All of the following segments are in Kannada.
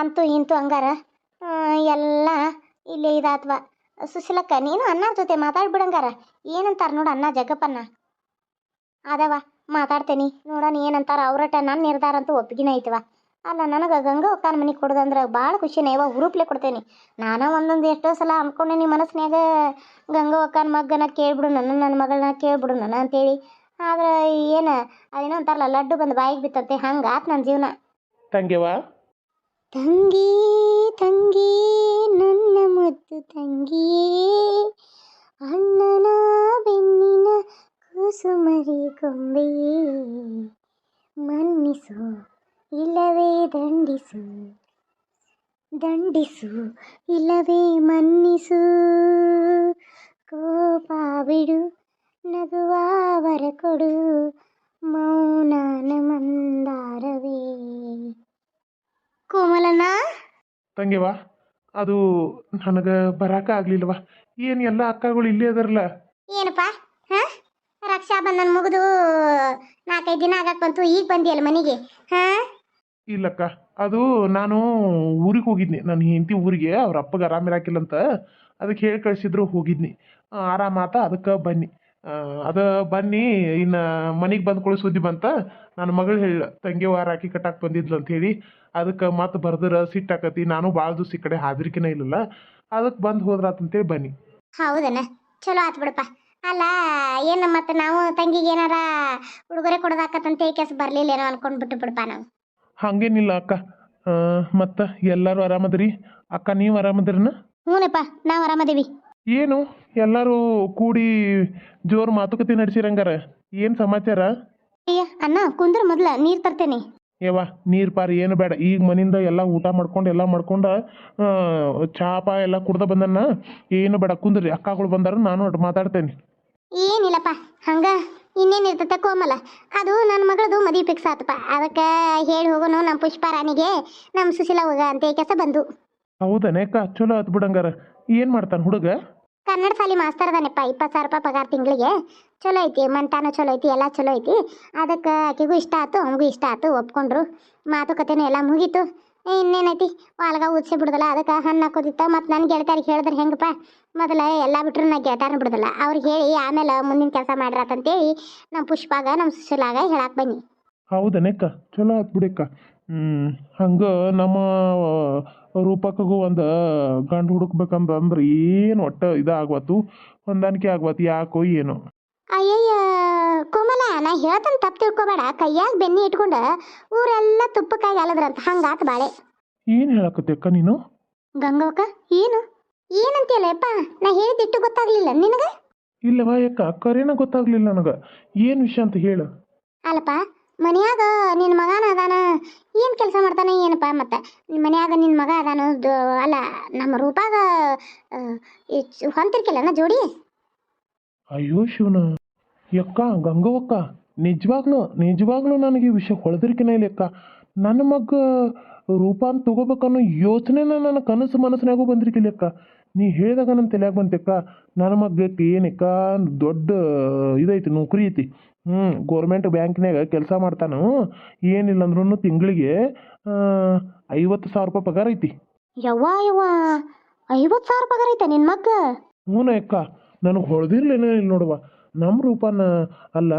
ಅಂತೂ ಇಂತೂ ಹಂಗಾರ? ಎಲ್ಲ ಇಲ್ಲಿ ಇದಾತ್ವ ಸುಶೀಲಕ್ಕ, ನೀನು ಅನ್ನಾರ ಜೊತೆ ಮಾತಾಡ್ಬಿಡಂಗಾರ ಏನಂತಾರ ನೋಡು ಅಣ್ಣ ಜಗ್ಗಪ್ಪನ್ನ. ಅದವ ಮಾತಾಡ್ತೇನಿ. ನೋಡೋಣ ಏನಂತಾರ ಅವ್ರಟ ನನ್ನ ನಿರ್ಧಾರ ಅಂತೂ ಒಪ್ಪಿಗೆನ ಐತವ. ಅಲ್ಲ, ನನಗೆ ಗಂಗಾ ಒಕ್ಕನ ಮನೆ ಕೊಡೋದಂದ್ರೆ ಭಾಳ ಖುಷಿನೇ. ಯವ ಹುರುಪ್ಲೆ ಕೊಡ್ತೇನೆ. ನಾನು ಒಂದೊಂದು ಎಷ್ಟೋ ಸಲ ಅನ್ಕೊಂಡೇನಿ ಮನಸ್ಸಿನಾಗ ಗಂಗಾ ಒಕ್ಕನ ಮಗ್ಗನ ಕೇಳ್ಬಿಡು, ನನ್ನ ನನ್ನ ಮಗಳನ್ನ ಕೇಳ್ಬಿಡು, ನನ್ನ ಅಂತೇಳಿ. ಆದ್ರೆ ಏನು, ಅದೇನೋ ಅಂತಾರಲ್ಲ, ಲಡ್ಡು ಬಂದು ಬಾಯಿಗೆ ಬಿತ್ತಂತೆ. ಹಂಗೆ ಆತು ನನ್ನ ಜೀವನ. ತಂಗ್ಯವ ತಂಗಿ ತಂಗಿ, ನನ್ನ ಮುದ್ದು ತಂಗಿಯೇ. ಅಣ್ಣನ ಬೆನ್ನಿನ ಕುಸುಮರಿ ಕೊಂಬೆಯೇ ಮನ್ನಿಸು, ಇಲ್ಲವೇ ದಂಡಿಸು. ದಂಡಿಸು, ಇಲ್ಲವೇ ಮನ್ನಿಸು. ಕೋಪ ಬಿಡು, ನಗುವ ವರ ಕೊಡು. ಮೌನಾನ ಮಂದಾರವೇ. ಕೋಮಲನ ತಂಗ್ಯವ ಅದು ನನಗೆ ಬರಾಕ ಆಗ್ಲಿಲ್ವ? ಏನು ಎಲ್ಲ ಅಕ್ಕಗಳು ಇಲ್ಲೇ ಅದರಲ್ಲ? ಏನಪ್ಪ? ಹಾ? ರಕ್ಷಾ ಬಂಧನ ಮುಗಿದು ನಾಲ್ಕೈದು ದಿನ ಆಗಕ್ಕೆ ಬಂತು ಈಗ ಬಂದಿಯಲ್ಲ ಮನೆಗೆ? ಹಾ? ಇಲ್ಲಕ್ಕ ಅದು ನಾನು ಊರಿಗೆ ಹೋಗಿದ್ನಿ. ನನ್ನ ಹೆಂಡತಿ ಊರಿಗೆ ಅವ್ರ ಅಪ್ಪಗೆ ಆರಾಮಿರಾಕಿಲ್ಲ ಅಂತ ಅದಕ್ಕೆ ಹೇಳಿ ಕಳಿಸಿದ್ರು ಹೋಗಿದ್ನಿ. ಆರಾಮಾತ ಅದಕ್ಕೆ ಬನ್ನಿ. ಅದ ಬನ್ನಿ ಇನ್ನು ಮನೆಗೆ ಬಂದು ಕೊಳಿ ಸುದ್ದಿ ಬಂತ. ನನ್ನ ಮಗಳು ಹೇಳ ತಂಗಿ ವಾರ ಹಾಕಿ ಕಟ್ಟಾಕ್ ಬಂದಿದ್ಲು ಅಂತ ಹೇಳಿ ಅದಕ್ಕೆ ಮತ್ತೆ ಬರ್ದ್ರ ಸಿಟ್ಟಾಕತಿ ನಾನು ಭಾಳ ದಿವಸ ಈ ಕಡೆ ಹಾದ್ರಿಕೆನೇ ಇಲ್ಲಲ್ಲ. ಅದಕ್ಕೆ ಬಂದು ಹೋದ್ರಾತಂತೇಳಿ ಬನ್ನಿ. ಹೌದನ? ಚಲೋ ಆತ್ ಬಿಡಪ್ಪ. ಅಲ್ಲ ಏನ ಮತ್ತೆ ನಾವು ತಂಗಿಗೆ ಏನಾರ ಉಡುಗೊರೆ ಕೊಡೋದಾಕತ್ತಂತ ಕೆಸ್ ಬರ್ಲಿಲ್ಲೇನೋ ಅನ್ಕೊಂಡ್ ಬಿಟ್ಟು ಬಿಡಪ್ಪ ನಾವು. ಹಂಗೇನಿಲ್ಲ ಅಕ್ಕ. ಮತ್ತು ಎಲ್ಲರೂ ಆರಾಮದ್ರಿ? ಅಕ್ಕ ನೀವು ಆರಾಮದ್ರನ? ಹ್ಞೂನಪ್ಪ ನಾವು ಆರಾಮದೀವಿ. ಏನು ಎಲ್ಲರೂ ಕೂಡಿ ಜೋರು ಮಾತುಕತೆ ನಡೆಸಿರಂಗಾರ? ಏನು ಸಮಾಚಾರ? ಅಯ್ಯ ಅಣ್ಣ ಕುಂದ್ರ ಮೊದ್ಲ ನೀರು ತರ್ತೇನೆ. ಯವ್ವ ನೀರು ಪಾರಿ ಏನು ಬೇಡ. ಈಗ ಮನಿಂದ ಎಲ್ಲ ಊಟ ಮಾಡ್ಕೊಂಡು ಎಲ್ಲ ಮಾಡ್ಕೊಂಡು ಚಾಪ ಚಾ ಪಾ ಎಲ್ಲ ಕುಡ್ದ ಬಂದನ್ನ ಏನು ಬೇಡ ಕುಂದ್ರಿ. ಅಕ್ಕಗಳು ಬಂದಾರ ನಾನು ಅಟ್ ಮಾತಾಡ್ತೇನೆ. ಏನಿಲ್ಲಪ್ಪ ಹಂಗ ಇನ್ನೇನು ಇರ್ತತೆ ಕೋಮಲ ಅದು ನನ್ನ ಮಗಳದು ಮದಿ ಫಿಕ್ಸ್ ಆತಪ್ಪ ಅದಕ್ಕೆ ಹೇಳಿ ಹೋಗೋನು ನಮ್ಮ ಪುಷ್ಪಾರಾಣಿಗೆ ನಮ್ಮ ಸುಶೀಲ ಹೋಗ ಅಂತ ಕೆಸ ಬಂದು. ಹೌದನೇ ಅಕ್ಕ ಚಲೋ ಆತ್ ಬಿಡಂಗಾರ. ಏನು ಮಾಡ್ತಾನೆ ಹುಡುಗ? ಕನ್ನಡ ಶಾಲಿ ಮಾಸ್ತರ್ ಅದಾನಪ್ಪ, ಇಪ್ಪತ್ತು ಸಾವಿರ ರೂಪಾಯಿ ಪಗಾರ ತಿಂಗಳಿಗೆ. ಚಲೋ ಐತಿ, ಮಂಟಾನು ಚಲೋ ಐತಿ, ಎಲ್ಲ ಚಲೋ ಐತಿ. ಅದಕ್ಕೆ ಆಕೆಗೂ ಇಷ್ಟ ಆಯ್ತು ಅವನಿಗೂ ಇಷ್ಟ ಆಯ್ತು ಒಪ್ಕೊಂಡ್ರು. ಮಾತುಕತೆನೂ ಎಲ್ಲ ಮುಗೀತು. ಇನ್ನೇನೈತಿ? ವಾಲ್ಗ ಊದಿಸಿ ಬಿಡ್ದಲ್ಲ, ಅದಕ್ಕೆ ಹಣ್ಣು ಹಾಕೋದಿತ್ತ, ಮತ್ತು ನನ್ನ ಗೆಳತಿಯರಿಗೆ ಹೇಳಿದ್ರೆ ಹೆಂಗಪ್ಪ? ಮೊದಲ ಎಲ್ಲ ಬಿಟ್ಟರು ನಾ ಗೆಳತಾರನ್ನ ಬಿಡ್ದಲ್ಲ. ಅವ್ರಿಗೆ ಹೇಳಿ, ಆಮೇಲೆ ಮುಂದಿನ ಕೆಲಸ ಮಾಡಿರತ್ತಂತೇಳಿ ನಮ್ಮ ಪುಷ್ಪಾಗ ನಮ್ಮ ಸುಶೀಲಾಗ ಹೇಳಕ್ಕೆ ಬನ್ನಿ. ಹೌದನೇಕ್ಕ, ಚಲೋ ಆತ್ ಬಿಡಕ್ಕ. ಹಂಗೆ ನಮ್ಮ ರೂಪಕ್ಕಗೂ ಒಂದು ಗಂಡು ಹುಡುಕ್ಬೇಕಂತಂದ್ರೆ ಏನು ಒಟ್ಟು ಇದಾಗ್ವತ್ತು ಹೊಂದಾಣಿಕೆ ಆಗ್ವತ್ತು ಯಾಕೋ ಏನು. ಅಯ್ಯಯ್ಯ ಕೋಮಲ ನಾ ಹೇಳ್ತಾನೆ ತಪ್ಪು ತಿಳ್ಕೊಬೇಡ. ಕೈಯಾಗ ಬೆನ್ನಿ ಇಟ್ಕೊಂಡು ಊರೆಲ್ಲ ತುಪ್ಪಕ್ಕಾಗಿ ಅಲದ್ರಂತ. ಹಂಗಾತ ಬಾಳೆ. ಏನು ಹೇಳಕತ್ತೆ ಅಕ್ಕ ನೀನು? ಗಂಗವಕ್ಕ ಏನು? ಏನಂತೀಯಲ್ಲ ಯಪ್ಪ? ನಾ ಹೇಳಿದಿಟ್ಟು ಗೊತ್ತಾಗ್ಲಿಲ್ಲ. ನಿನಗೆ? ಇಲ್ಲವಾ ಯಾಕ ಕರೇನ ಗೊತ್ತಾಗ್ಲಿಲ್ಲ ನನಗೆ. ಏನು ವಿಷಯ ಅಂತ ಹೇಳು. ಅಲ್ಲಪ್ಪ ಮನ್ಯಾಗ ನಿನ್ನ ಮಗನ ಅದಾನ, ಏನು ಕೆಲಸ ಮಾಡ್ತಾನೆ, ಏನಪ್ಪ ಮತ್ತೆ? ಮನ್ಯಾಗ ನಿನ್ನ ಮಗ ಅದಾನ ಅಲ್ಲ, ನಮ್ಮ ರೂಪಾಗ ಹೊಂತಿರ್ಕಿಲ್ಲನ ಜೋಡಿ? ಅಯ್ಯೋ ಶಿವನ, ಯಕ್ಕ, ಗಂಗವಕ್ಕ, ನಿಜವಾಗ್ಲೂ ನಿಜವಾಗ್ಲೂ ನನಗೆ ಈ ವಿಷಯ ಹೊಳೆದಿರ್ಕಿನ ಇಲ್ಲ ಅಕ್ಕ ನನ್ನ ಮಗ ರೂಪಾನ್ ತಗೋಬೇಕನ್ನೋ ಯೋಚನೆನ ನನ್ನ ಕನಸು ಮನಸ್ಸಿನಾಗೂ ಬಂದಿರ್ಕಿಲ್ಲ ಅಕ್ಕ ನೀ ಹೇಳಿದಾಗ ನನ್ನ ತಲೆಯಾಗ ಬಂತಕ್ಕ ನನ್ನ ಮಗಕ್ಕೆ ಏನಕ್ಕ ದೊಡ್ಡ ಇದೈತಿ ನೌಕರಿ ಐತಿ. ಹ್ಞೂ ಗೌರ್ಮೆಂಟ್ ಬ್ಯಾಂಕ್ನಾಗ ಕೆಲಸ ಮಾಡ್ತಾನು. ಏನಿಲ್ಲ ಅಂದ್ರೂ ತಿಂಗಳಿಗೆ ಐವತ್ತು ಸಾವಿರ ರೂಪಾಯಿ ಪಗಾರ ಐತಿ. ಯವ್ವಾ ಯವ್ವಾ ಐವತ್ತು ಸಾವಿರ ಪಗಾರ ಐತೆ ನಿನ್ನ ಮಗ್ಗ ಹ್ಞೂ ಅಕ್ಕ ನನಗೆ ಹೊಡೆದಿರ್ಲೇನೇ ಇಲ್ಲ ನೋಡುವ. ನಮ್ಮ ರೂಪನ ಅಲ್ಲ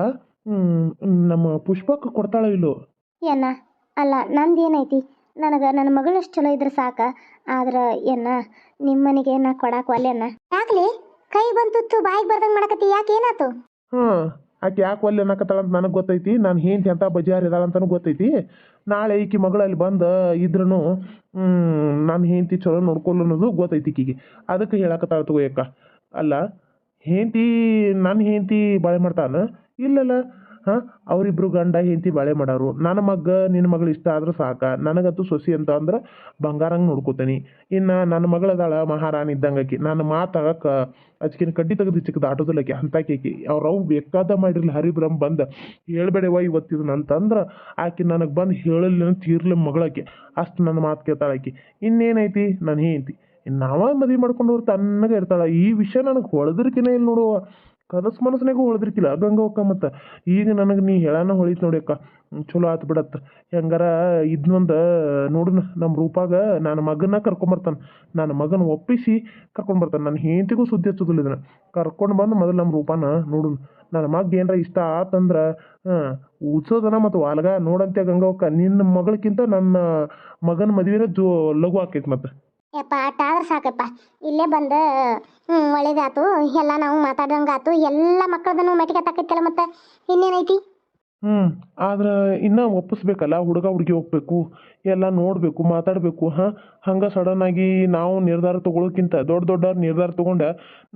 ನಮ್ಮ ಪುಷ್ಪಕ್ಕೆ ಕೊಡ್ತಾಳೋ ಇಲ್ಲೋ? ಏನ ಅಲ್ಲ ನಂದು ಏನೈತಿ ನನಗೆ ನನ್ನ ಮಗಳಷ್ಟು ಚಲೋ ಇದ್ರೆ ಸಾಕ ಆದ್ರೆ ಏನ ನಿಮ್ಮ ಮನೆಗೆ ನಾ ಕೊಡಾಕ ಒಲ್ಲೆನ? ಯಾಕ್ಲಿ? ಕೈ ಬಂತುತ್ತು ಬಾಯಿಗೆ ಬರ್ದಂಗ್ ಮಾಡಕತ್ತಿ ಯಾಕೆ ಏನಾತು? ಹ್ಮ್ ಆಕೆ ಯಾಕೆ ಒಲ್ಲೆ ಅನ್ನಕತ್ತಾಳ ಅಂತ ನನಗೆ ಗೊತ್ತೈತಿ. ನಾನು ಹೆಂಡತಿ ಅಂತ ಬಜಾರ್ ಇದಾಳ ಅಂತಲೂ ಗೊತ್ತೈತಿ. ನಾಳೆ ಈಕಿ ಮಗಳಲ್ಲಿ ಅಲ್ಲಿ ಬಂದು ಇದ್ರೂ ನಾನು ಹೇಂತಿ ಚಲೋ ನೋಡ್ಕೊಲ್ಲ ಅನ್ನೋದು ಗೊತ್ತೈತಿ ಈಕಿಗೆ. ಅದಕ್ಕೆ ಹೇಳಕತ್ತಾಳ ತಗೋಯಕ್ಕ ಅಲ್ಲ ಹೆಂಡ್ತಿ ನನ್ನ ಹೆಂಡ್ತಿ ಬಾಳೆ ಮಾಡ್ತಾನ? ಇಲ್ಲಲ್ಲ ಹಾಂ? ಅವರಿಬ್ರು ಗಂಡ, ಹೆಂಡತಿ ಬಾಳೆ ಮಾಡೋರು. ನನ್ನ ಮಗ ನಿನ್ನ ಮಗಳು ಇಷ್ಟ ಆದ್ರೆ ಸಾಕ. ನನಗಂತೂ ಸೊಸಿ ಅಂತ ಅಂದ್ರೆ ಬಂಗಾರಂಗೆ ನೋಡ್ಕೋತೀನಿ. ಇನ್ನು ನನ್ನ ಮಗಳದಾಳ ಮಹಾರಾಣಿ ಇದ್ದಂಗೆ ನಾನು ನನ್ನ ಮಾತಾಗಕ್ಕೆ ಅಚ್ಕಿನ ಕಡ್ಡಿ ತೆಗೆದು ಚಿಕ್ಕದ ಆಟೋದಲ್ಲಕ್ಕೆ ಅಂತಾಕಿ ಅವ್ರು ಅವು ಬೇಕಾದ ಮಾಡಿರ್ಲಿ. ಹರಿಬ್ರಹ್ಮ ಬಂದು ಹೇಳ್ಬೇಡವ ಇವತ್ತಿದ್ ಅಂತಂದ್ರ ಆಕೆ ನನಗೆ ಬಂದು ಹೇಳಲ್ಲ ತೀರ್ಲಿ ಮಗಳಕ್ಕೆ ಅಷ್ಟು ನನ್ನ ಮಾತು ಕೇಳ್ತಾಳೆ ಆಕಿ ಇನ್ನೇನೈತಿ ನನ್ನ ಹೇಂತಿ ನಾವ ಮದುವೆ ಮಾಡ್ಕೊಂಡು ಅವ್ರು ತನ್ನಗೆ ಇರ್ತಾಳೆ. ಈ ವಿಷಯ ನನಗೆ ಹೊಳೆದ್ರಕಿನೇ ಇಲ್ಲ ನೋಡುವ ಕನಸು ಮನಸ್ಸಿನಾಗೂ ಉಳಿದ್ರಿಕಿಲ್ಲ. ಅಕ್ಕ ಮತ್ತು ಈಗ ನನಗೆ ನೀ ಹೇಳಾನ ಹೊಳಿತು ನೋಡಿ ಅಕ್ಕ. ಚಲೋ ಆತು ಬಿಡತ್ತ. ಹೆಂಗಾರ ಇದನ್ನೊಂದು ನೋಡೋಣ ನಮ್ಮ ರೂಪಾಗ ನನ್ನ ಮಗನ ಕರ್ಕೊಂಬರ್ತಾನೆ ನನ್ನ ಮಗನ ಒಪ್ಪಿಸಿ ಕರ್ಕೊಂಡ್ಬರ್ತಾನೆ ನನ್ನ ಹೆಂಡತಿಗೂ ಸುದ್ದಿ ಹಚ್ಚೋದಿಲ್ಲ ಇದನ್ನು. ಕರ್ಕೊಂಡು ಬಂದು ಮೊದಲು ನಮ್ಮ ರೂಪಾನ ನೋಡೋಣ ನನ್ನ ಮಗ ಏನರ ಇಷ್ಟ ಆತಂದ್ರೆ ಉತ್ಸೋದನ ಮತ್ತು ವಾಲ್ಗ ನೋಡಂತೆ ಗಂಗವಕ್ಕ ನಿನ್ನ ಮಗಳಕ್ಕಿಂತ ನನ್ನ ಮಗನ ಮದುವೆನ ಜೋ ಲಘು ಆಕೈತೆ ಮತ್ತೆ. ಯಪ್ಪ, ಆಟ ಆದ್ರೆ ಸಾಕಪ್ಪ. ಇಲ್ಲೇ ಬಂದು ಒಳ್ಳೇದಾತು. ಎಲ್ಲ ನಾವು ಮಾತಾಡ್ದಂಗಾತು ಎಲ್ಲ ಮಕ್ಕಳದನ್ನು ಮೆಟ್ಟಿಗೆ ತಕ್ಕೈತಲ್ಲ ಮತ್ತೆ? ಇನ್ನೇನೈತಿ? ಹ್ಞೂ ಆದ್ರೆ ಇನ್ನೂ ಒಪ್ಪಿಸ್ಬೇಕಲ್ಲ? ಹುಡುಗ ಹುಡುಗಿ ಹೋಗ್ಬೇಕು. ಎಲ್ಲ ನೋಡಬೇಕು, ಮಾತಾಡಬೇಕು. ಹಾಂ, ಹಂಗೆ ಸಡನ್ನಾಗಿ ನಾವು ನಿರ್ಧಾರ ತೊಗೊಳೋಕ್ಕಿಂತ ದೊಡ್ಡ ದೊಡ್ಡ ನಿರ್ಧಾರ ತೊಗೊಂಡು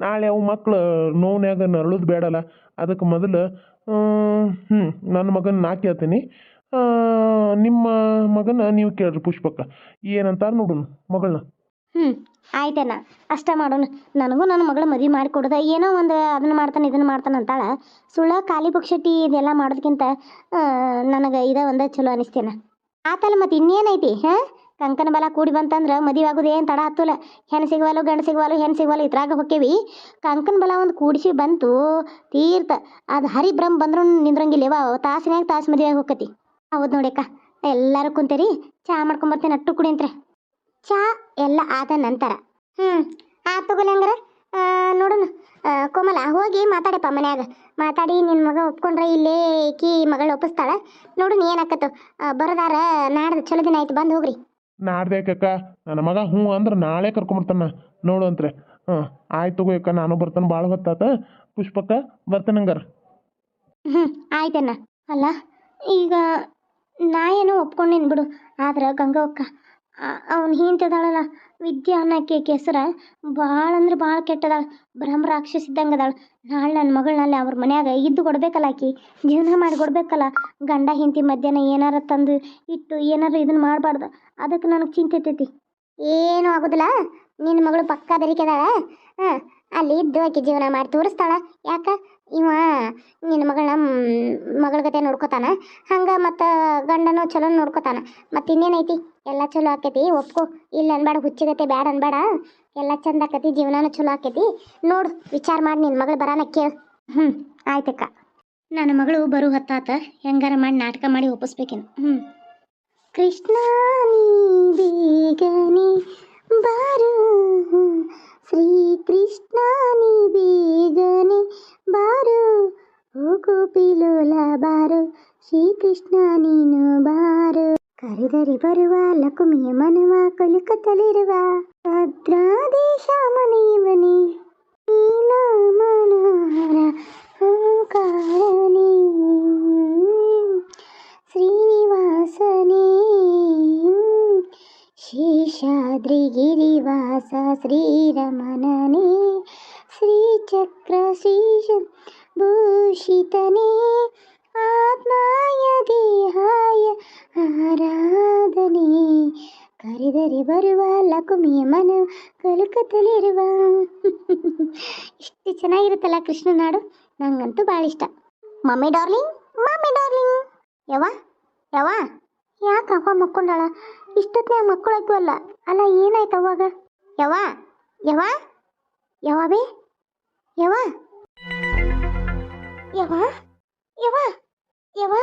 ನಾಳೆ ಅವು ಮಕ್ಳು ನೋವ್ನ್ಯಾಗ ನರಳೋದು ಬೇಡಲ್ಲ. ಅದಕ್ಕೆ ಮೊದಲು ಹ್ಞೂ ನನ್ನ ಮಗನ ನಾ ಕೇಳ್ತೀನಿ. ನಿಮ್ಮ ಮಗನ ನೀವು ಕೇಳ್ರಿ ಪುಷ್ಪಕ್ಕ. ಏನಂತಾರ ನೋಡೋಣ ಮಗಳನ್ನ. ಹ್ಞೂ ಆಯ್ತೇನ. ಅಷ್ಟ ಮಾಡೋಣ. ನನಗೂ ನನ್ನ ಮಗಳ ಮದುವೆ ಮಾಡಿಕೊಡ್ದ ಏನೋ ಒಂದು ಅದನ್ನು ಮಾಡ್ತಾನೆ, ಇದನ್ನು ಮಾಡ್ತಾನೆ ಅಂತಾಳೆ. ಸುಳ್ಳ ಖಾಲಿ ಬುಕ್ಷಟಿ ಇದೆಲ್ಲ ಮಾಡೋದಕ್ಕಿಂತ ನನಗೆ ಇದ ಒಂದು ಚಲೋ ಅನಿಸ್ತೇನ. ಆತಲ್ಲ ಮತ್ತೆ ಇನ್ನೇನೈತಿ ಹಾಂ? ಕಂಕನ ಬಲ ಕೂಡಿ ಬಂತಂದ್ರೆ ಮದುವೆ ಆಗೋದು ಏನು ತಡ ಹತ್ತಲ್ಲ ಹೆಣ್ಣು ಸಿಗವಲ್ಲ ಗಂಡು ಸಿಗವಲ್ಲ ಹೆಣ್ಣು ಸಿಗವಲ್ಲ ಇದ್ರಾಗ ಹೊಕ್ಕೇವಿ. ಕಂಕನ ಬಲ ಒಂದು ಕೂಡಿಸಿ ಬಂತು, ತೀರ್ಥ. ಅದು ಹರಿಬ್ರಹ್ಮ ಬಂದ್ರೂ ವಾ ತಾಸ್ನ್ಯಾಗ ತಾಸು ಮದುವೆ ಹೋಗತಿ ಹೌದು ನೋಡಿಕ್ಕ ಎಲ್ಲರೂ ಕುಂತೇರಿ, ಚಾ ಮಾಡ್ಕೊಂಬರ್ತೇನೆ ಅಟ್ಟು ಕುಡಿ ಅಂತ್ರೆ ಚಾ ಎಲ್ಲ ಆದ ನಂತರ. ಹ್ಞೂ ಆತ್ ತಗೋಲಿ ಹಂಗಾರ. ನೋಡೋಣ. ಆ, ಕೋಮಲ ಹೋಗಿ ಮಾತಾಡಪ್ಪ ಮನ್ಯಾಗ. ಮಾತಾಡಿ ನಿನ್ನ ಮಗ ಒಪ್ಕೊಂಡ್ರೆ ಇಲ್ಲೇ ಕಿ ಮಗಳ ಒಪ್ಪಿಸ್ತಾಳ. ನೋಡೋಣ ಏನಾಕತ್ತು. ಬರದಾರ ನಾಡ್ದು ಚಲೋ ದಿನ ಆಯ್ತು ಬಂದು ಹೋಗ್ರಿ. ನಾಡ್ದೇಕಕ್ಕ ನನ್ನ ಮಗ ಹ್ಞೂ ಅಂದ್ರೆ ನಾಳೆ ಕರ್ಕೊಂಬರ್ತಾನ. ನೋಡು ಅಂತ್ರೆ. ಹಾಂ ಆಯ್ತು ತಗೋ ಅಕ್ಕ ನಾನು ಬರ್ತಾನೆ ಭಾಳ ಹೊತ್ತಾತ. ಪುಷ್ಪಕ್ಕ ಬರ್ತಾನೆ ಹಂಗಾರ. ಹ್ಞೂ ಆಯ್ತಣ್ಣ ಅಲ್ಲ ಈಗ ನಾ ಏನೋ ಒಪ್ಕೊಂಡೇನು ಬಿಡು. ಆದ್ರೆ ಗಂಗವ್ಕ ಅವ್ನು ಹಿಂತಿದಾಳಲ್ಲ ವಿದ್ಯಾ ಅನ್ನೋಕೆ ಕೆಸರ ಭಾಳ ಅಂದ್ರೆ ಭಾಳ ಕೆಟ್ಟದಾಳ, ಬ್ರಹ್ಮ ರಾಕ್ಷಸ ಇದ್ದಂಗೆ ಅದಾಳ ನಾಳೆ ನನ್ನ ಮಗಳನ್ನಲ್ಲಿ ಅವ್ರ ಮನ್ಯಾಗ ಇದ್ದು ಕೊಡ್ಬೇಕಲ್ಲ ಆಕಿ, ಜೀವನ ಮಾಡಿ ಕೊಡ್ಬೇಕಲ್ಲ. ಗಂಡ ಹಿಂತಿ ಮಧ್ಯಾಹ್ನ ಏನಾರ ತಂದು ಇಟ್ಟು ಏನಾರ ಇದನ್ನ ಮಾಡಬಾರ್ದು. ಅದಕ್ಕೆ ನನಗೆ ಚಿಂತೆ ಇರ್ತೈತಿ. ಏನೂ ಆಗೋದಿಲ್ಲ. ನಿನ್ನ ಮಗಳು ಪಕ್ಕ ಬೆರಿಕೆದಾಳ ಹಾಂ, ಅಲ್ಲಿ ಇದ್ದು ಆಕಿ ಜೀವನ ಮಾಡಿ ತೋರಿಸ್ತಾಳ. ಯಾಕ? ಇವ ನಿನ್ನ ಮಗಳನ್ನ ಮಗಳ ಗತೆ ನೋಡ್ಕೊತಾನ. ಹಂಗೆ ಮತ್ತು ಗಂಡನೂ ಚಲೋ ನೋಡ್ಕೊತಾನ. ಮತ್ತು ಇನ್ನೇನೈತಿ ಎಲ್ಲ ಚಲೋ ಆಕೈತಿ, ಒಪ್ಕೋ. ಇಲ್ಲ ಅನ್ಬೇಡ ಹುಚ್ಚಿಗತೆ ಬೇಡ ಅನ್ಬೇಡ. ಎಲ್ಲ ಚಂದ ಆಕೈತಿ, ಜೀವನಾನು ಚಲೋ ಆಕೈತಿ. ನೋಡು, ವಿಚಾರ ಮಾಡಿ ನಿನ್ನ ಮಗಳು ಬರಾನ ಕೇಳು. ಹ್ಞೂ ಆಯ್ತಕ್ಕ. ನನ್ನ ಮಗಳು ಬರು ಹತ್ತಾತ, ಹೆಂಗಾರ ಮಾಡಿ ನಾಟಕ ಮಾಡಿ ಒಪ್ಪಿಸ್ಬೇಕೇನು. ಹ್ಞೂ ಕೃಷ್ಣ, ನೀ ಬೇಗನೆ ಬಾರು. ಶ್ರೀ ಕೃಷ್ಣ, ನೀ ಬೇಗನೆ ಬಾರು ಹೋಗು ಪಿಲೋಲ ಬಾರು ಶ್ರೀಕೃಷ್ಣ ನೀನು ಬಾರು ಕರೆದರೆ ಬರುವ ಲಕುಮಿಯ ಮನವ ಕಲಿಕತ್ತಲಿರುವ ಭದ್ರಾದೇಶ ಮನೆಯವನೇ ನೀಲ ಮನೋಹರ ಓಂಕಾರನೇ ಶ್ರೀನಿವಾಸನೇ ಶೇಷಾದ್ರಿಗಿರಿವಾಸ ಶ್ರೀರಮಣನೇ ಕಲಕತ್ತಲಿರುವ ಇಷ್ಟು ಚೆನ್ನಾಗಿರುತ್ತಲ್ಲ ಕೃಷ್ಣನಾಡು ನಂಗಂತೂ ಭಾಳ ಇಷ್ಟ. Mummy darling mummy darling. ಯವ ಯವ್ವ, ಯಾಕೆ ಅವ್ವ ಮಕ್ಕೊಂಡಾಳ? ಇಷ್ಟೊತ್ತಿನ ಮಕ್ಕಳಾಗ್ವಲ್ಲ ಅಲ್ಲ. ಅಲ್ಲ, ಏನಾಯ್ತು ಅವಾಗ ಯವ್ವ ಯವ್ವ ಯವ್ವ ಬೇ, ಯವ್ವ. ಯವ್ವ ಯವ್ವ ಯವ್ವ.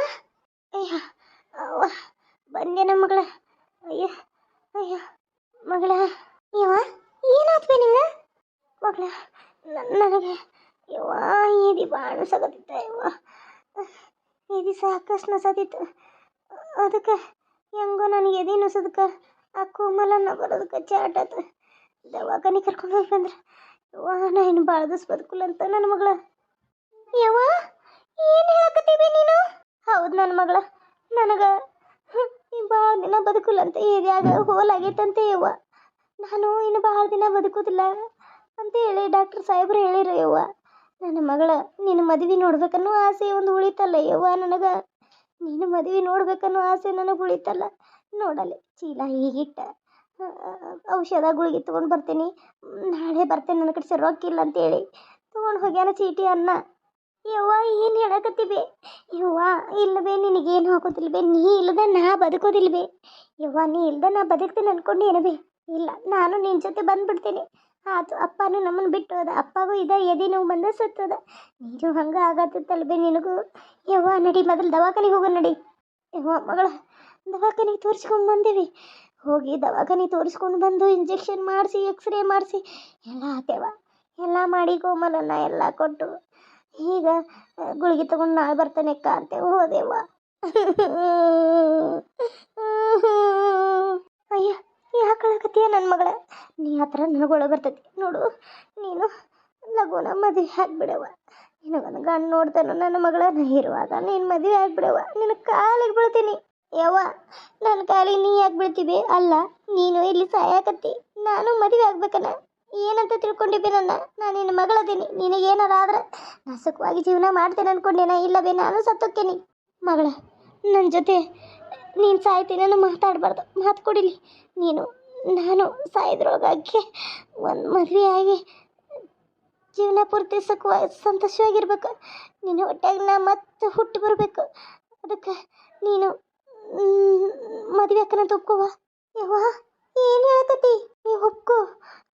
ಬಂದೇನ ಮಗಳ. ಅಯ್ಯ ಅಯ್ಯ, ಮಗಳ. ಯವ್ವ. ಏನಾತ್ವೆ ನಿಂಗ? ಮಗಳ ನನಗೆ ಯವ್ವ ಏದಿ ಬಾಣ ಸಗತಿತ್ತ ಯವ್ವ. ಏದಿ ಸಾಕಷ್ಟು ನಸದಿತ್ತು ಅದಕ್ಕೆ ಹೆಂಗೋ ನನಗೆ ಎದಿ ನುಸದಕ್ಕೆ ಆ ಕೋಮಲನ್ನ ಬರೋದಕ್ಕೆ ಚಾಟತ್ ದವಾಖಾನೆ ಕರ್ಕೊಂಡು ಹೋಗಿ ಬಂದ್ರೆ, ಯವ್ವ, ನಾ ಭಾಳ ದಿವಸ ಬದುಕುಲ್ಲ ಅಂತ ನನ್ನ ಮಗಳ. ಯವ್ವ, ಏನು ಹೇಳಕತ್ತೀವಿ ನೀನು? ಹೌದು ನನ್ನ ಮಗಳ, ನನಗೆ ಭಾಳ ದಿನ ಬದುಕುಲಂತ ಅಂತ ಎದ್ಯಾಗ ಹೋಲಾಗೈತಂತೆ, ಯವ್ವ. ನಾನು ಇನ್ನು ಭಾಳ ದಿನ ಬದುಕುದಿಲ್ಲ ಅಂತ ಹೇಳಿ ಡಾಕ್ಟರ್ ಸಾಹೇಬ್ರು ಹೇಳಿರು ಯವ್ವ. ನನ್ನ ಮಗಳ, ನಿನ್ನ ಮದುವೆ ನೋಡ್ಬೇಕನ್ನೋ ಆಸೆ ಒಂದು ಉಳಿತಲ್ಲ, ಯವ್ವ, ನನಗೆ. ನೀನು ಮದುವೆ ನೋಡ್ಬೇಕನ್ನೋ ಆಸೆ ನನಗೆ ಉಳಿತಲ್ಲ. ನೋಡಲೆ, ಚೀಲ ಹೀಗಿಟ್ಟ ಔಷಧ ಗುಳಿಗೆ ತೊಗೊಂಡು ಬರ್ತೀನಿ. ನಾಳೆ ಬರ್ತೇನೆ, ನನ್ನ ಕಡೆ ರೊಕ್ಕಿಲ್ಲ ಅಂತೇಳಿ ತೊಗೊಂಡು ಹೋಗ್ಯಾನ ಚೀಟಿ ಅನ್ನ. ಯವ್ವ, ಏನು ಹೇಳಕತ್ತೀವಿ? ಯವ್ವ ಇಲ್ಲವೇ ನಿನಗೇನು ಹಾಕೋದಿಲ್ವೇ ನೀ ಇಲ್ಲದ ನಾ ಬದುಕೋದಿಲ್ವೇ ಯವ್ವ, ನೀ ಇಲ್ಲದ ನಾ ಬದುಕ್ತೀನಿ ಅನ್ಕೊಂಡು ಏನವೇ ಇಲ್ಲ, ನಾನು ನಿನ್ನ ಜೊತೆ ಬಂದ್ಬಿಡ್ತೀನಿ. ಆತು, ಅಪ್ಪನೂ ನಮ್ಮನ್ನು ಬಿಟ್ಟು ಹೋದ. ಅಪ್ಪಗೂ ಇದ ಎದೆ ನೋವು ಬಂದ ಸತ್ತದ. ನೀನು ಹಂಗೆ ಆಗತ್ತಲ್ಬೆ ನಿನಗೂ. ಯವ್ವ, ನಡಿ, ಮೊದಲು ದವಾಖಾನಿಗೆ ಹೋಗೋ, ನಡಿ. ಯವ್ವ, ಮಗಳ, ದವಾಖಾನಿಗೆ ತೋರಿಸ್ಕೊಂಡು ಬಂದೀವಿ. ಹೋಗಿ ದವಾಖಾನೆ ತೋರಿಸ್ಕೊಂಡು ಬಂದು ಇಂಜೆಕ್ಷನ್ ಮಾಡಿಸಿ, ಎಕ್ಸ್ರೇ ಮಾಡಿಸಿ, ಎಲ್ಲ ಆತೇವ ಎಲ್ಲ ಮಾಡಿ ಕೋಮಲನ್ನ ಎಲ್ಲ ಕೊಟ್ಟು, ಈಗ ಗುಳಿಗೆ ತಗೊಂಡು ನಾಳೆ ಬರ್ತಾನೆ ಅಕ್ಕ ಅಂತ ಹೋದೆವ್ವ ಅಯ್ಯ ಯಾಕಳಕತ್ತೀಯ ನನ್ನ ಮಗಳ. ನೀ ಆ ಥರ ನನಗೊಳ ಬರ್ತೈತಿ. ನೋಡು, ನೀನು ಲಗುನ ಮದುವೆ ಆಗ್ಬಿಡವ ನಿನಗೊಂದು ಗಂಡು ನೋಡ್ತಾನು ನನ್ನ ಮಗಳ? ಇರುವಾಗ ನೀನು ಮದುವೆ ಆಗ್ಬಿಡವ ನಿನ್ನ ಕಾಲಿಗೆ ಬೀಳ್ತೀನಿ. ಯವ್ವ ನನ್ನ ಕಾಲಿಗೆ ನೀ ಯಾಕೆ ಬೀಳ್ತೀವಿ ಅಲ್ಲ, ನೀನು ಇಲ್ಲಿ ಸಾಯಾಕತ್ತಿ. ನಾನು ಮದುವೆ ಆಗ್ಬೇಕನ? ಏನಂತ ತಿಳ್ಕೊಂಡಿದ್ದೆ ನನ್ನ? ನಾನು ನಿನ್ನ ಮಗಳದೀನಿ. ನಿನಗೆ ಏನಾರ ಆದ್ರೆ ನಾ ಜೀವನ ಮಾಡ್ತೇನೆ ಅನ್ಕೊಂಡೇನ? ಇಲ್ಲವೇ, ನಾನು ಸತ್ತೋಕ್ಕೇನಿ ಮಗಳ ನನ್ನ ಜೊತೆ ನೀನು ಸಾಯ್ತೀನಿ ನಾನು ಮಾತಾಡಬಾರ್ದು. ಮಾತು ಕೊಡಿಲಿ. ನೀನು ನಾನು ಸಾಯಿದ್ರೋಗಕ್ಕೆ ಒಂದು ಮದುವೆ ಆಗಿ ಜೀವನ ಪೂರ್ತಿ ಸುಖವಾಗಿ ಸಂತೋಷವಾಗಿರ್ಬೇಕು. ನಿನ್ನ ಹೊಟ್ಟೆಗೆ ನಾ ಮತ್ತೆ ಹುಟ್ಟು ಬರಬೇಕು. ಅದಕ್ಕೆ ನೀನು ಮದುವೆ ಅಕ್ಕನ ಒಪ್ಕೋವ? ಯವ್ವ, ಏನು ಹೇಳಕತ್ತಿ? ನೀವು ಒಪ್ಕೋ.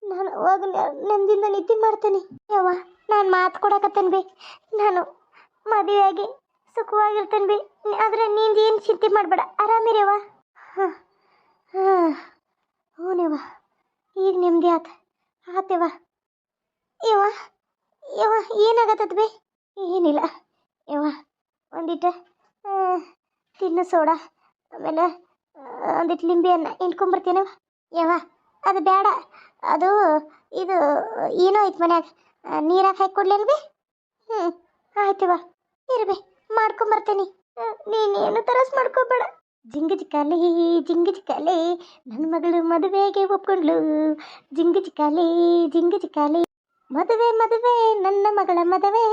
ನಾನು ಅವಾಗ ನೆಮ್ಮದಿಂದ ನಿದ್ದೆ ಮಾಡ್ತೇನೆ. ಯವ್ವ, ನಾನು ಮಾತು ಕೊಡಕತ್ತೇನೆ ಬಿ. ನಾನು ಮದುವೆಯಾಗಿ ಸುಖವಾಗಿರ್ತೇನೆ ಬಿ. ಆದರೆ ನೀನು ಏನು ಚಿಂತೆ ಮಾಡಬೇಡ. ಆರಾಮಿರವ್ವ ಹಾಂ ಹಾಂ. ನೆಮ್ಮದಿ ಆತ. ಆತೆವ ಯವ್ವ ಯವ್ವ ಏನಾಗತ್ತದ ಬೇ ಏನಿಲ್ಲ. ಯವ್ವ, ಒಂದಿಟ್ಟು ತಿನ್ನ ಸೋಡಾ, ಆಮೇಲೆ ಒಂದಿಟ್ಟು ಲಿಂಬೆ ಅನ್ನ ಯವ ಅದು ಬೇಡ ಅದು, ಇದು, ಏನೋ ಐತೆ ಮನ್ಯಾಗ. ನೀರಾಗ ಹಾಕಿ ಕೊಡ್ಲೇನು ಬಿ ಹ್ಞೂ ಆಯ್ತವ ಇರ್ಬಿ, ಮಾಡ್ಕೊಂಬರ್ತೇನೆ. ನೀನೇನು ತರಸ್ ಮಾಡ್ಕೋಬೇಡ. ಜಿಂಗ ಕಲೆ ನನ್ನ ಮಗಳು ಮದುವೆಗೆ ಒಪ್ಕೊಂಡ್ಲು ಜಿಂಗಜ್ ಚಿಕಾಲಿ ಜಿಂಗಜ್ ಕಲೆ. ಮದುವೆ ಮದುವೆ, ನನ್ನ ಮಗಳ ಮದುವೆ.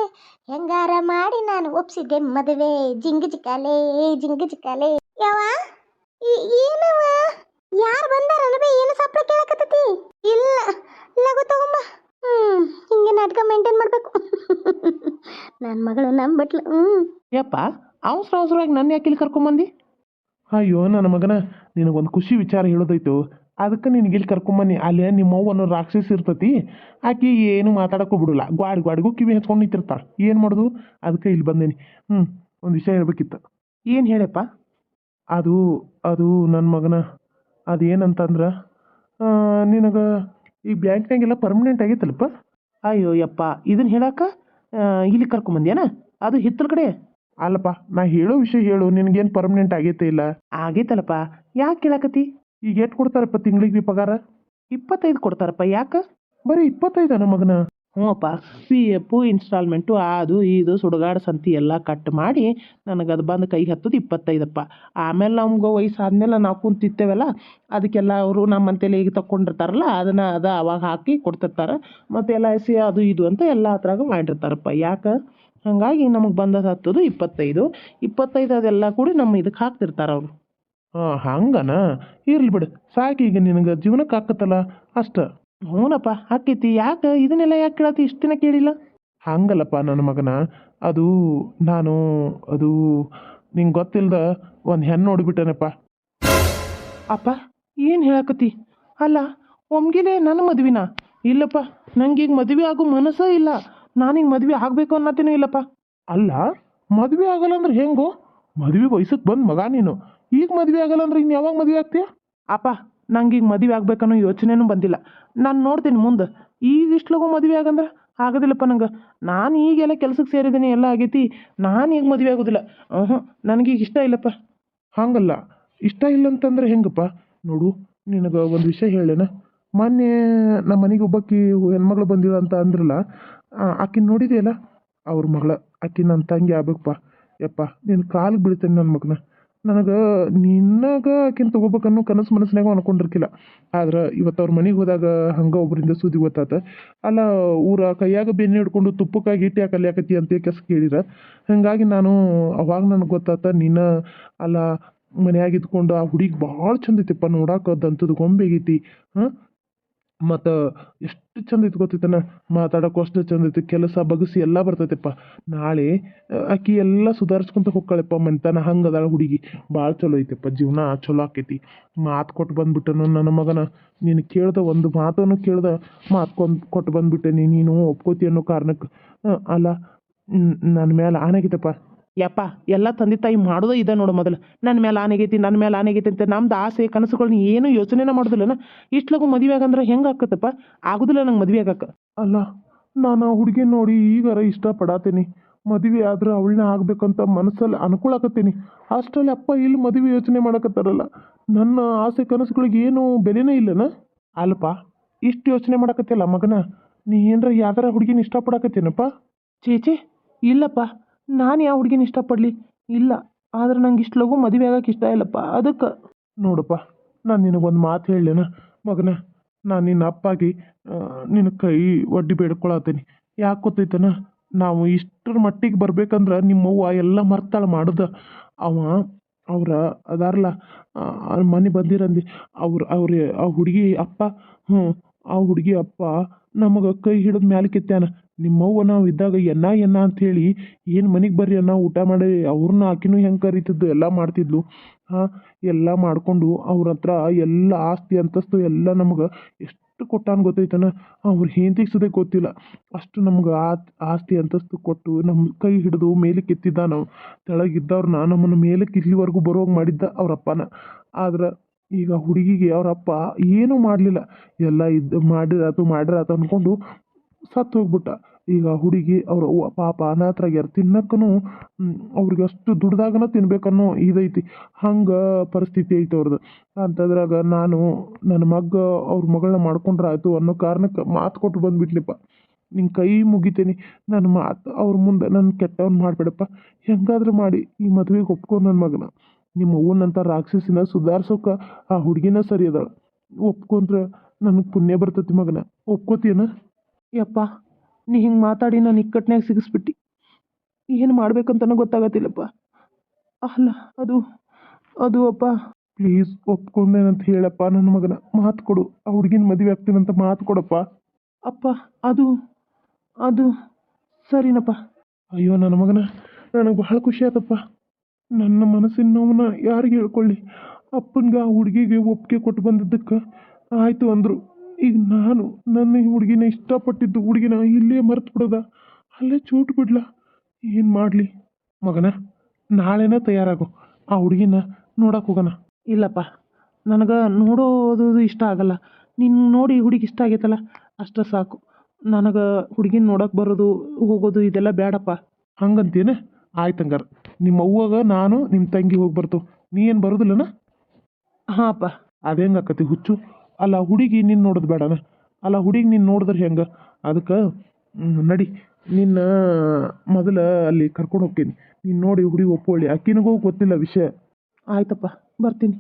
ಹೆಂಗಾರ ಮಾಡಿ ನಾನು ಒಪ್ಸಿದ್ದೆ ಮದುವೆ. ಜಿಂಗಜ್ ಕಲೆ ಜಿಂಗಜ್ ಕಲೆ. ಯಾವ ಏನವ ಯಾರು ಬಂದಾರ ಅಲ್ವೇ ಏನು ಸಪ್ಲ ಕೇಳಕತ್ತತಿ? ಇಲ್ಲ, ಲಗು ತಗೊಂಬ. ಹ್ಮ್, ಹಿಂಗೆ ನಾಟಕ ಮೇಂಟೈನ್ ಮಾಡ್ಬೇಕು. ನನ್ನ ಮಗಳು ನಂಬಿಟ್ಲು, ಹ್ಮ್. ಯಪ್ಪ, ಅವಸರ ಅವಸರವಾಗಿ ನನ್ನ ಯಾಕೆ ಇಲ್ಲಿ ಕರ್ಕೊಂಬಂದಿ? ಅಯ್ಯೋ, ನನ್ನ ಮಗನ, ನಿನಗೊಂದು ಖುಷಿ ವಿಚಾರ ಹೇಳೋದೈತು. ಅದಕ್ಕೆ ನಿನಗೆ ಇಲ್ಲಿ ಕರ್ಕೊಂಬನ್ನಿ ಅಲ್ಲೇ ನಿಮ್ಮ ಅವ್ವ ಅನ್ನೋ ರಾಕ್ಷಸ ಇರ್ತತಿ. ಆಕೆ ಏನು ಮಾತಾಡೋಕ್ಕೂ ಬಿಡಲ್ಲ. ಗ್ವಾಡ್ ಗ್ವಾಡ್ಗೂ ಕಿವಿ ಹೆಚ್ಕೊಂಡು ನಿಂತಿರ್ತಾಳೆ. ಏನು ಮಾಡೋದು? ಅದಕ್ಕೆ ಇಲ್ಲಿ ಬಂದೇನಿ. ಹ್ಞೂ ಒಂದು ವಿಷಯ ಹೇಳ್ಬೇಕಿತ್ತು. ಏನು ಹೇಳಪ್ಪ? ಅದು ಅದು ನನ್ನ ಮಗನ ಅದು ಏನಂತಂದ್ರೆ ನಿನಗೆ ಈ ಬ್ಯಾಂಕ್ನಾಗೆಲ್ಲ ಪರ್ಮನೆಂಟ್ ಆಗೈತಲ್ಲಪ್ಪ? ಅಯ್ಯೋ, ಯಪ್ಪ. ಇದನ್ನ ಹೇಳಕ್ಕ ಇಲ್ಲಿ ಕರ್ಕೊಂಬಂದ್ಯಾನ ಅದು ಹಿತ್ತಲ ಕಡೆ? ಅಲ್ಲಪ್ಪ ನಾ ಹೇಳೋ ವಿಷಯ ಹೇಳು ನಿನಗೇನು ಪರ್ಮನೆಂಟ್ ಆಗೈತೆ ಇಲ್ಲ? ಆಗೈತಲ್ಲಪ್ಪ ಯಾಕೆ ಕೇಳಾಕತಿ ಈಗ ಎಷ್ಟು ಕೊಡ್ತಾರಪ್ಪ ತಿಂಗಳಿಗೆ ಪಗಾರ? ಇಪ್ಪತ್ತೈದು ಕೊಡ್ತಾರಪ್ಪ ಯಾಕ? ಬರೀ ಇಪ್ಪತ್ತೈದು ನಮ್ಮ ಮಗನ? ಹ್ಞೂಪ್ಪ ಪಿ ಎಫು ಇನ್ಸ್ಟಾಲ್ಮೆಂಟು ಅದು ಇದು ಸುಡುಗಾಡ ಸಂತಿ ಎಲ್ಲ ಕಟ್ ಮಾಡಿ ನನಗೆ ಅದು ಬಂದು ಕೈ ಹತ್ತದು ಇಪ್ಪತ್ತೈದಪ್ಪ. ಆಮೇಲೆ ನಮ್ಗೆ ವಯಸ್ಸಾದ್ಮೇಲೆ ನಾವು ಕುಂತಿತ್ತೇವಲ್ಲ ಅದಕ್ಕೆಲ್ಲ ಅವರು ನಮ್ಮಂತೆಲ್ಲ ಈಗ ತಕೊಂಡಿರ್ತಾರಲ್ಲ ಅದನ್ನು ಅದು ಅವಾಗ ಹಾಕಿ ಕೊಡ್ತಿರ್ತಾರೆ. ಮತ್ತು ಎಲ್ ಐ ಸಿ ಅದು ಇದು ಅಂತ ಎಲ್ಲ ಅದ್ರಾಗ ಮಾಡಿರ್ತಾರಪ್ಪ ಯಾಕೆ? ಹಾಗಾಗಿ ನಮಗೆ ಬಂದದ್ದು ಹತ್ತದು ಇಪ್ಪತ್ತೈದು. ಇಪ್ಪತ್ತೈದು ಅದೆಲ್ಲ ಕೂಡಿ ನಮ್ಮ ಇದಕ್ಕೆ ಹಾಕ್ತಿರ್ತಾರೆ ಅವರು. ಹಾಂ ಹಂಗನ? ಇರ್ಲಿ ಬಿಡು. ಸಾಕು ಈಗ ನಿನಗೆ ಜೀವನಕ್ಕೆ ಹಾಕತ್ತಲ್ಲ ಅಷ್ಟ. ಹ್ಞೂನಪ್ಪ ಹಾಕೈತಿ. ಯಾಕೆ ಇದನ್ನೆಲ್ಲ ಯಾಕೆ ಕೇಳತ್ತಿ ಇಷ್ಟು ದಿನ ಕೇಳಿಲ್ಲ. ಹಂಗಲ್ಲಪ್ಪ ನನ್ನ ಮಗನ. ಅದು ನಾನು ಅದು ನಿಂಗೆ ಗೊತ್ತಿಲ್ಲದ ಒಂದು ಹೆಣ್ಣು ನೋಡಿಬಿಟ್ಟೇನಪ್ಪ. ಅಪ್ಪ ಏನು ಹೇಳಕತ್ತಿ? ಅಲ್ಲ ಒಮ್ಗಿಲೆ ನನ್ನ ಮದುವಿನ? ಇಲ್ಲಪ್ಪ ನಂಗೀಗ ಮದುವೆ ಆಗೋ ಮನಸ್ಸೇ ಇಲ್ಲ. ನಾನೀಗ ಮದುವೆ ಆಗಬೇಕು ಅನ್ನತ್ತೇನೂ ಇಲ್ಲಪ್ಪ? ಅಲ್ಲ, ಮದುವೆ ಆಗಲ್ಲ ಅಂದ್ರೆ ಹೆಂಗೋ? ಮದುವೆ ವಯಸ್ಸಕ್ಕೆ ಬಂದು ಮಗ ನೀನು. ಈಗ ಮದುವೆ ಆಗಲ್ಲ ಅಂದ್ರೆ ಇನ್ನು ಯಾವಾಗ ಮದುವೆ ಆಗ್ತೀಯ? ಅಪ್ಪ, ನಂಗೆ ಈಗ ಮದುವೆ ಆಗ್ಬೇಕನ್ನೋ ಯೋಚನೆನೂ ಬಂದಿಲ್ಲ. ನಾನು ನೋಡ್ತೀನಿ ಮುಂದೆ. ಈಗ ಇಷ್ಟು ಮದುವೆ ಆಗಂದ್ರೆ? ಆಗೋದಿಲ್ಲಪ್ಪ ನಂಗೆ. ನಾನು ಈಗೆಲ್ಲ ಕೆಲ್ಸಕ್ಕೆ ಸೇರಿದ್ದೀನಿ ಎಲ್ಲ ಆಗೈತಿ. ನಾನು ಈಗ ಮದುವೆ ಆಗೋದಿಲ್ಲ. ಹ್ಞೂ ನನಗೀಗ ಇಷ್ಟ ಇಲ್ಲಪ್ಪ. ಹಾಗಲ್ಲ. ಇಷ್ಟ ಇಲ್ಲ ಅಂತಂದ್ರೆ ಹೆಂಗಪ್ಪ? ನೋಡು, ನಿನಗೆ ಒಂದು ವಿಷಯ ಹೇಳೇನ ಮೊನ್ನೆ ನಮ್ಮ ಮನೆಗೆ ಒಬ್ಬಕ್ಕಿ ಹೆಣ್ಮಗಳು ಬಂದಿಲ್ಲ ಅಂತ ಅಂದ್ರಲ್ಲ ಆಕಿನ ನೋಡಿದೆಯಲ್ಲ? ಅವ್ರ ಮಗಳ, ಆಕಿ ನನ್ನ ತಂಗಿ ಆಗ್ಬೇಕಪ್ಪ. ಯಪ್ಪ ನಿನ್ನ ಕಾಲಿಗೆ ಬೀಳ್ತೇನೆ ನನ್ನ ಮಗನ. ನನಗೆ, ನಿನ್ನಾಗ ಆಕಿನ ತೊಗೋಬೇಕನ್ನೋ ಕನಸು ಮನಸ್ಸಿನಾಗ ಅನ್ಕೊಂಡಿರ್ಕಿಲ್ಲ. ಆದ್ರೆ ಇವತ್ತು ಅವ್ರ ಮನೆಗೆ ಹೋದಾಗ ಹಂಗೆ ಒಬ್ಬರಿಂದ ಸುದ್ದಿ ಗೊತ್ತಾತ. ಅಲ್ಲ, ಊರ ಕೈಯಾಗ ಬೆನ್ನೆ ಹಿಡ್ಕೊಂಡು ತುಪ್ಪಕ್ಕಾಗಿ ಇಟ್ಟು ಯಾಕೆ ಕಲಿಯಾಕತ್ತಿ ಅಂತ ಕೆಸ ಕೇಳಿರ. ಹಾಗಾಗಿ ನಾನು ಅವಾಗ ನನಗೆ ಗೊತ್ತಾತ, ನೀನು ಅಲ್ಲ ಮನೆಯಾಗಿದ್ಕೊಂಡು ಆ ಹುಡುಗಿ ಭಾಳ ಚಂದ ಐತಿಪ್ಪ ನೋಡಾಕ, ದಂತದ ಗೊಂಬೆ ಆಗೈತಿ. ಹಾಂ? ಮತ್ತು ಎಷ್ಟು ಚಂದ ಇತ್ತು ಗೊತ್ತೈತನ ಮಾತಾಡೋಕ್ಕೂ ಅಷ್ಟು ಚಂದ ಐತಿ. ಕೆಲಸ ಬಗಸಿ ಎಲ್ಲ ಬರ್ತೈತೆಪ್ಪ. ನಾಳೆ ಆಕಿ ಎಲ್ಲ ಸುಧಾರಿಸ್ಕೊಂತ ಹೋಗ್ಕಳಪ್ಪ ಮನೆತನ. ಹಂಗೆ ಅದಾಳ ಹುಡುಗಿ. ಭಾಳ ಚಲೋ ಐತೆಪ್ಪ. ಜೀವನ ಚಲೋ ಆಕೈತಿ. ಮಾತು ಕೊಟ್ಟು ಬಂದ್ಬಿಟ್ಟನು ನನ್ನ ಮಗನ. ನೀನು ಕೇಳ್ದ ಒಂದು ಮಾತನ್ನು ಕೇಳ್ದ ಮಾತು ಕೊಂದು ಕೊಟ್ಟು ಬಂದ್ಬಿಟ್ಟೆ. ನೀನು ಒಪ್ಕೋತಿ ಅನ್ನೋ ಕಾರಣಕ್ಕೆ ಅಲ್ಲ ನನ್ನ ಮೇಲೆ ಆನೆಗಿತಪ್ಪ ಯಪ್ಪ ಎಲ್ಲ ತಂದೆ ತಾಯಿ ಮಾಡೋದೇ ಇದೆ ನೋಡು ಮೊದಲು. ನನ್ನ ಮೇಲೆ ಆನೆಗೈತಿ ನನ್ನ ಮೇಲೆ ಆನೆಗೈತಿ ಅಂತ ನಮ್ದು ಆಸೆ ಕನಸುಗಳನ್ನ ಏನು ಯೋಚನೆನ ಮಾಡೋದಿಲ್ಲನ ಇಷ್ಟು ಲಘು ಮದುವೆ ಆಗಂದ್ರೆ ಹೆಂಗೆ ಆಕತ್ತಪ್ಪ ಆಗುದಿಲ್ಲ ನಂಗೆ ಮದುವೆ ಆಗಕ್ಕೆ. ಅಲ್ಲ ನಾನು ಆ ಹುಡುಗಿ ನೋಡಿ ಈಗಾರ ಇಷ್ಟಪಡಾತೀನಿ. ಮದುವೆ ಆದ್ರೆ ಅವಳನ್ನ ಆಗ್ಬೇಕಂತ ಮನಸ್ಸಲ್ಲಿ ಅನ್ಕೊಳಕತ್ತೀನಿ. ಅಷ್ಟರಲ್ಲಿ ಅಪ್ಪ ಇಲ್ಲಿ ಮದುವೆ ಯೋಚನೆ ಮಾಡಕತ್ತಾರಲ್ಲ. ನನ್ನ ಆಸೆ ಕನಸುಗಳಿಗೆ ಏನು ಬೆಲೆನೇ ಇಲ್ಲನ? ಅಲ್ಪ ಇಷ್ಟು ಯೋಚನೆ ಮಾಡಕತ್ತಿಲ್ಲ ಮಗನ? ನೀ ಏನರ ಯಾವ್ದಾರ ಹುಡುಗಿನ ಇಷ್ಟಪಡಕತ್ತೀನಪ್ಪ? ಚೇಚೆ ಇಲ್ಲಪ್ಪ. ನಾನು ಯಾವ ಹುಡುಗಿನ ಇಷ್ಟಪಡಲಿ? ಇಲ್ಲ, ಆದ್ರೆ ನಂಗೆ ಇಷ್ಟು ಲಘು ಮದುವೆ ಆಗಕ್ಕೆ ಇಷ್ಟ ಇಲ್ಲಪ್ಪ, ಅದಕ್ಕೆ. ನೋಡಪ್ಪ, ನಾನು ನಿನಗೊಂದು ಮಾತು ಹೇಳೇನ ಮಗನ, ನಾನು ನಿನ್ನ ಅಪ್ಪಾಗಿ ನಿನ್ನ ಕೈ ಒಡ್ಡಿ ಬೇಡ್ಕೊಳತ್ತೀನಿ ಯಾಕೆ ಗೊತ್ತೈತನ? ನಾವು ಇಷ್ಟರ ಮಟ್ಟಿಗೆ ಬರ್ಬೇಕಂದ್ರೆ ನಿಮ್ಮವ್ವ ಎಲ್ಲ ಮರ್ತಾಳೆ ಮಾಡ್ದ. ಅವ, ಅವ್ರ ಅದಾರಲ್ಲ ಮನೆ ಬಂದಿರಂದು, ಅವ್ರ ಅವ್ರ, ಆ ಹುಡುಗಿ ಅಪ್ಪ ಹ್ಞೂ ಆ ಹುಡುಗಿ ಅಪ್ಪ ನಮಗೆ ಕೈ ಹಿಡಿದು ಮ್ಯಾಲೆ ಕೆತ್ತಾನ ನಿಮ್ಮವ್ವ ನಾವು ಇದ್ದಾಗ ಎನ್ನ ಎನ್ನ ಅಂಥೇಳಿ ಏನು ಮನೆಗೆ ಬರ್ರಿ ಅನ್ನ ಊಟ ಮಾಡಿ, ಅವ್ರನ್ನ ಆಕಿನೂ ಹೆಂಗೆ ಕರಿತಿದ್ದು ಎಲ್ಲ ಮಾಡ್ತಿದ್ಲು. ಹಾಂ ಎಲ್ಲ ಮಾಡಿಕೊಂಡು ಅವ್ರ ಹತ್ರ ಎಲ್ಲ ಆಸ್ತಿ ಅಂತಸ್ತು ಎಲ್ಲ ನಮ್ಗೆ ಎಷ್ಟು ಕೊಟ್ಟಾನ ಗೊತ್ತೈತನ? ಅವ್ರ ಹೆಂಡತಿಗೆ ಸುದೇ ಗೊತ್ತಿಲ್ಲ. ಅಷ್ಟು ನಮ್ಗೆ ಆ ಆಸ್ತಿ ಅಂತಸ್ತು ಕೊಟ್ಟು ನಮ್ಮ ಕೈ ಹಿಡಿದು ಮೇಲಕ್ಕೆ ಎತ್ತಿದ್ದ ನಾವು. ತೆಳಗಿದ್ದವ್ರನ್ನ ನಮ್ಮನ್ನು ಮೇಲಕ್ಕೆ ಇಲ್ಲಿವರೆಗೂ ಬರೋಗಿ ಮಾಡಿದ್ದ ಅವ್ರ ಅಪ್ಪನ. ಆದ್ರೆ ಈಗ ಹುಡುಗಿಗೆ ಅವರಪ್ಪ ಏನೂ ಮಾಡಲಿಲ್ಲ. ಎಲ್ಲ ಇದ್ದು ಮಾಡಿರಾತು ಮಾಡಿರಾತು ಅಂದ್ಕೊಂಡು ಸತ್ತು ಹೋಗ್ಬಿಟ್ಟ. ಈಗ ಹುಡುಗಿ ಅವ್ರ ಪಾಪ ಅನಾಥರಾಗ್ಯಾರ ತಿನ್ನಕ್ಕೂ ಅವ್ರಿಗೆ ಅಷ್ಟು ದುಡ್ದಾಗನ ತಿನ್ಬೇಕನ್ನೋ ಇದೈತಿ. ಹಂಗೆ ಪರಿಸ್ಥಿತಿ ಐತೆ ಅವ್ರದ್ದು ಅಂಥದ್ರಾಗ ನಾನು, ನನ್ನ ಮಗ ಅವ್ರ ಮಗಳನ್ನ ಮಾಡ್ಕೊಂಡ್ರೆ ಆಯಿತು ಅನ್ನೋ ಕಾರಣಕ್ಕೆ ಮಾತು ಕೊಟ್ಟು ಬಂದ್ಬಿಟ್ಲಿಪ್ಪ. ನಿನ್ನ ಕೈ ಮುಗಿತೀನಿ. ನನ್ನ ಮಾತು ಅವ್ರ ಮುಂದೆ ನನ್ನ ಕೆಟ್ಟವನ್ ಮಾಡಬೇಡಪ್ಪ. ಹೆಂಗಾದ್ರೂ ಮಾಡಿ, ಈ ಮದುವೆಗೆ ಒಪ್ಕೊ ನನ್ನ ಮಗನ. ನಿಮ್ಮ ಅವ್ವನಂತ ರಾಕ್ಷಸಿನ ಸುಧಾರ್ಸೋಕೆ ಆ ಹುಡುಗಿನ ಸರಿ ಅದಾಳ ಒಪ್ಕೊಂಡ್ರೆ ನನಗೆ ಪುಣ್ಯ ಬರ್ತೈತಿ ಮಗನ. ಒಪ್ಕೋತೀಯನ? ಯಪ್ಪ ನೀ ಹಿಂಗೆ ಮಾತಾಡಿ ನಾನು ಇಕ್ಕಟ್ಟಿನಾಗ ಸಿಗಿಸ್ಬಿಟ್ಟು. ಏನು ಮಾಡ್ಬೇಕಂತನೂ ಗೊತ್ತಾಗತ್ತಿಲ್ಲಪ್ಪ. ಅಲ್ಲ ಅದು ಅದು ಅಪ್ಪ. ಪ್ಲೀಸ್ ಒಪ್ಕೊಂಡೇನಂತ ಹೇಳಪ್ಪ ನನ್ನ ಮಗನ. ಮಾತು ಕೊಡು. ಆ ಹುಡುಗಿನ ಮದುವೆ ಆಗ್ತೀನಂತ ಮಾತು ಕೊಡಪ್ಪ. ಅಪ್ಪ ಅದು ಅದು ಸರಿನಪ್ಪ. ಅಯ್ಯೋ ನನ್ನ ಮಗನ. ನನಗೆ ಬಹಳ ಖುಷಿ ಆತಪ್ಪ. ನನ್ನ ಮನಸ್ಸಿನ ನೋವನ್ನ ಯಾರಿಗೆ ಹೇಳ್ಕೊಳ್ಳಿ? ಅಪ್ಪನಿಗೆ ಆ ಹುಡುಗಿಗೆ ಒಪ್ಪಿಗೆ ಕೊಟ್ಟು ಬಂದಿದ್ದಕ್ಕೆ ಆಯಿತು ಅಂದರು. ಈಗ ನಾನು ನನ್ನ ಈ ಹುಡುಗಿನ ಇಷ್ಟಪಟ್ಟಿದ್ದು ಹುಡುಗಿನ ಇಲ್ಲೇ ಮರೆತು ಬಿಡೋದ ಅಲ್ಲೇ ಚೂಟ್ ಬಿಡ್ಲ. ಏನು ಮಾಡಲಿ? ಮಗನ ನಾಳೆನೇ ತಯಾರಾಗು. ಆ ಹುಡುಗಿನ ನೋಡಕ್ಕೆ ಹೋಗೋಣ. ಇಲ್ಲಪ್ಪ ನನಗೆ ನೋಡೋದು ಇಷ್ಟ ಆಗಲ್ಲ. ನಿನ್ನ ನೋಡಿ ಹುಡುಗಿ ಇಷ್ಟ ಆಗೈತಲ್ಲ ಅಷ್ಟ ಸಾಕು. ನನಗೆ ಹುಡುಗಿನ ನೋಡಕ್ಕೆ ಬರೋದು ಹೋಗೋದು ಇದೆಲ್ಲ ಬೇಡಪ್ಪ ಹಂಗಂತೇನೆ? ಆಯ್ತು ಹಂಗಾರೆ. ನಿಮ್ಮ ಅವ್ವಾಗ ನಾನು ನಿಮ್ಮ ತಂಗಿ ಹೋಗಿ ಬರ್ತು. ನೀ ಏನು ಬರೋದಿಲ್ಲನ? ಹಾಂ ಅಪ್ಪ ಅದು ಹೆಂಗೆ ಆಕತಿ ಹುಚ್ಚು. ಅಲ್ಲ ಹುಡುಗಿ ನಿನ್ನ ನೋಡೋದು ಬೇಡನ? ಅಲ್ಲ ಹುಡುಗಿ ನೀನು ನೋಡಿದ್ರೆ ಹೆಂಗೆ? ಅದಕ್ಕೆ ನಡಿ, ನಿನ್ನ ಮೊದಲ ಅಲ್ಲಿ ಕರ್ಕೊಂಡು ಹೋಗ್ತೀನಿ. ನೀನು ನೋಡಿ ಹುಡುಗಿ ಒಪ್ಕೊಳ್ಳಿ ಆಕಿನಿಗೂ ಗೊತ್ತಿಲ್ಲ ವಿಷಯ. ಆಯ್ತಪ್ಪ, ಬರ್ತೀನಿ.